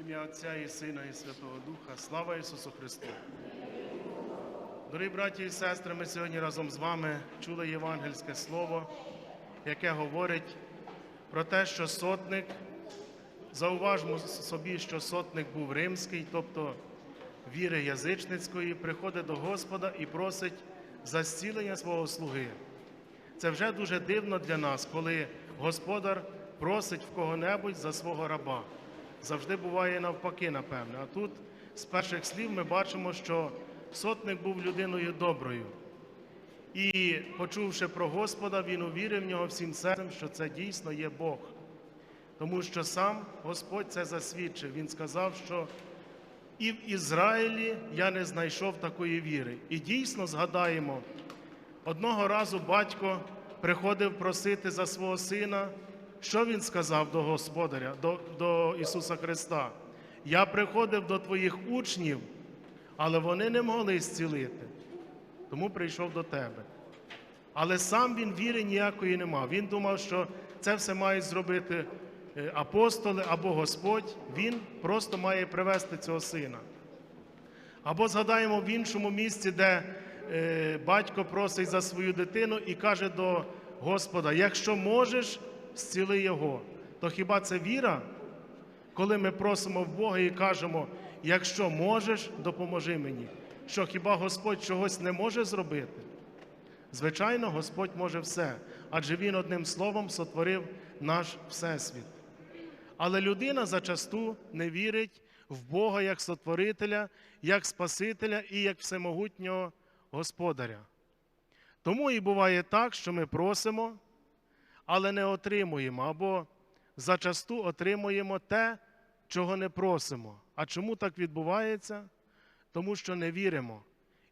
Ім'я Отця і Сина, і Святого Духа, слава Ісусу Христу. Дорогі браті і сестри, ми сьогодні разом з вами чули євангельське слово, яке говорить про те, що сотник, зауважмо собі, що сотник був римський, тобто віри язичницької, приходить до Господа і просить за зцілення свого слуги. Це вже дуже дивно для нас, коли господар просить в кого-небудь за свого раба. Завжди буває навпаки, напевне. А тут з перших слів ми бачимо, що сотник був людиною доброю. І, почувши про Господа, він увірив в нього всім серцем, що це дійсно є Бог. Тому що сам Господь це засвідчив. Він сказав, що і в Ізраїлі я не знайшов такої віри. І дійсно згадаємо, Одного разу батько приходив просити за свого сина. Що він сказав до Господаря, до, до Ісуса Христа? Я приходив до твоїх учнів, але вони не могли зцілити. Тому прийшов до тебе. Але сам він віри ніякої не мав. Він думав, що це все мають зробити е, апостоли або Господь. Він просто має привести цього сина. Або згадаємо в іншому місці, де е, батько просить за свою дитину і каже до Господа: якщо можеш, зціли його. То хіба це віра? Коли ми просимо в Бога і кажемо, якщо можеш, допоможи мені. Що хіба Господь чогось не може зробити? Звичайно, Господь може все, адже Він одним словом сотворив наш Всесвіт. Але людина зачасту не вірить в Бога як сотворителя, як Спасителя і як всемогутнього Господаря. Тому і буває так, що ми просимо, але не отримуємо, або зачасту отримуємо те, чого не просимо. А чому так відбувається? Тому що не віримо.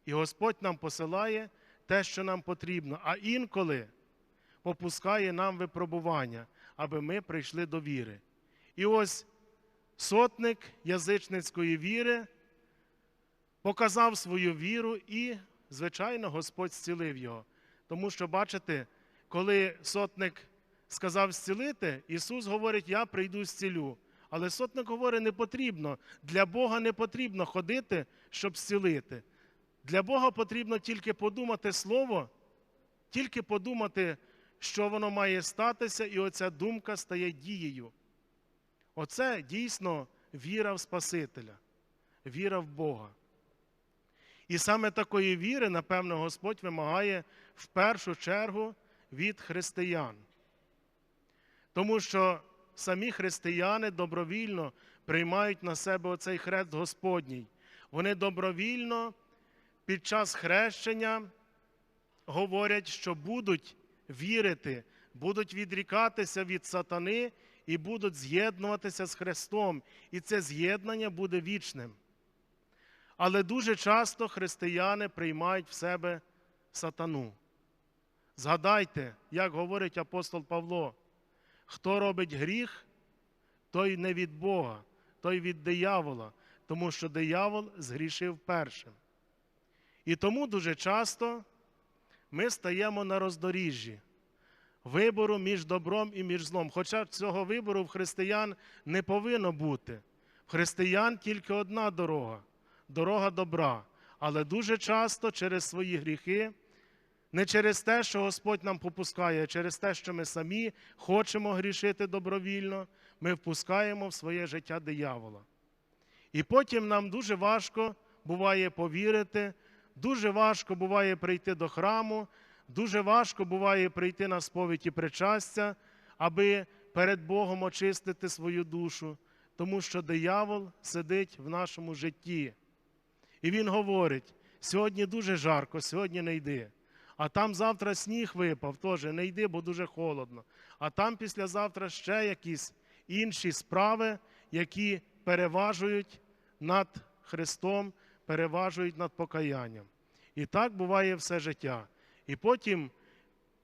І Господь нам посилає те, що нам потрібно, а інколи попускає нам випробування, аби ми прийшли до віри. І ось сотник язичницької віри показав свою віру і, звичайно, Господь зцілив його. Тому що, бачите, коли сотник сказав зцілити, Ісус говорить, я прийду зцілю. Але сотник говорить, не потрібно. Для Бога не потрібно ходити, щоб зцілити. Для Бога потрібно тільки подумати слово, тільки подумати, що воно має статися, і оця думка стає дією. Оце дійсно віра в Спасителя, віра в Бога. І саме такої віри, напевно, Господь вимагає в першу чергу від християн. Тому що самі християни добровільно приймають на себе оцей хрест Господній. Вони добровільно під час хрещення говорять, що будуть вірити, будуть відрікатися від сатани і будуть з'єднуватися з Христом. І це з'єднання буде вічним. Але дуже часто християни приймають в себе сатану. Згадайте, як говорить апостол Павло, хто робить гріх, той не від Бога, той від диявола, тому що диявол згрішив першим. І тому дуже часто ми стаємо на роздоріжжі вибору між добром і між злом. Хоча цього вибору в християн не повинно бути. В християн тільки одна дорога дорога добра. Але дуже часто через свої гріхи, не через те, що Господь нам попускає, а через те, що ми самі хочемо грішити добровільно, ми впускаємо в своє життя диявола. І потім нам дуже важко буває повірити, дуже важко буває прийти до храму, дуже важко буває прийти на сповідь і причастя, аби перед Богом очистити свою душу, тому що диявол сидить в нашому житті. І він говорить: сьогодні дуже жарко, сьогодні не йди. А там завтра сніг випав, теж не йди, бо дуже холодно. А там післязавтра ще якісь інші справи, які переважують над Христом, переважують над покаянням. І так буває все життя. І потім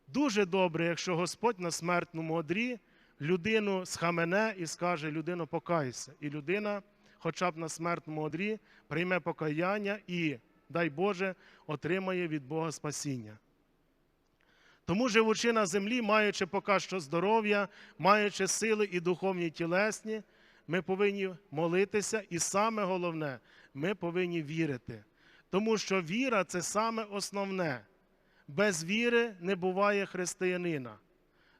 дуже добре, якщо Господь на смертному одрі людину схамене і скаже, людино, покайся. І людина хоча б на смертному одрі, прийме покаяння і, дай Боже, отримає від Бога спасіння. Тому, живучи на землі, маючи поки що здоров'я, маючи сили і духовні тілесні, ми повинні молитися, і саме головне, ми повинні вірити. Тому що віра це саме основне. Без віри не буває християнина.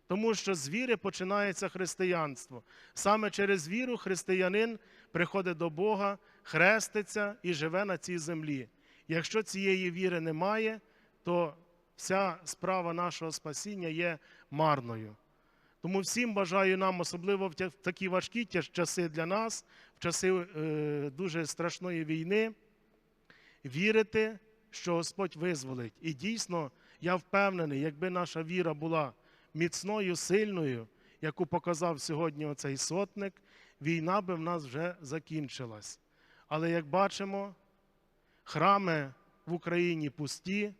Тому що з віри починається християнство. Саме через віру християнин приходить до Бога, хреститься і живе на цій землі. Якщо цієї віри немає, то вся справа нашого спасіння є марною. Тому всім бажаю нам, особливо в такі важкі часи для нас, в часи е, дуже страшної війни, вірити, що Господь визволить. І дійсно, я впевнений, якби наша віра була міцною, сильною, яку показав сьогодні оцей сотник, війна би в нас вже закінчилась. Але як бачимо, храми в Україні пусті,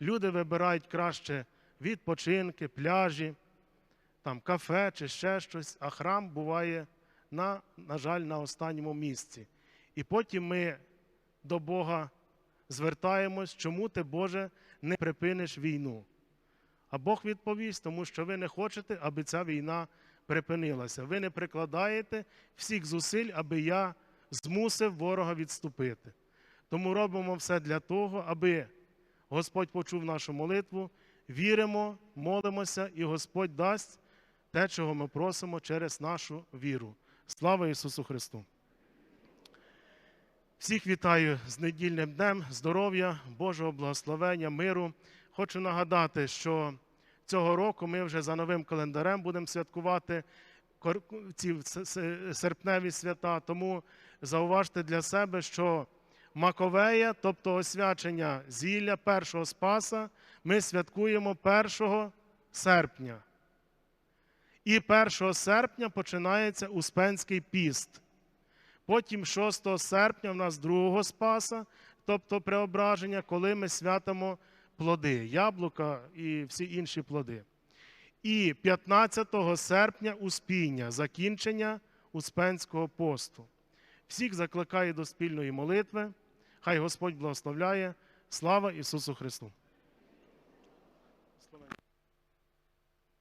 люди вибирають краще відпочинки, пляжі, там кафе чи ще щось, а храм буває, на, на жаль, на останньому місці. І потім ми до Бога звертаємось, чому ти, Боже, не припиниш війну. А Бог відповість, тому що ви не хочете, аби ця війна припинилася. Ви не прикладаєте всіх зусиль, аби я змусив ворога відступити. Тому робимо все для того, аби Господь почув нашу молитву, віримо, молимося, і Господь дасть те, чого ми просимо через нашу віру. Слава Ісусу Христу! Всіх вітаю з недільним днем, здоров'я, Божого благословення, миру. Хочу нагадати, що цього року ми вже за новим календарем будемо святкувати ці серпневі свята. Тому зауважте для себе, що Маковея, тобто освячення зілля першого Спаса, ми святкуємо 1 серпня. І 1 серпня починається Успенський піст. Потім 6 серпня в нас другого Спаса, тобто преображення, коли ми святимо плоди, яблука і всі інші плоди. І 15 серпня Успіння, закінчення Успенського посту. Всіх закликаю до спільної молитви. Хай Господь благословляє. Слава Ісусу Христу!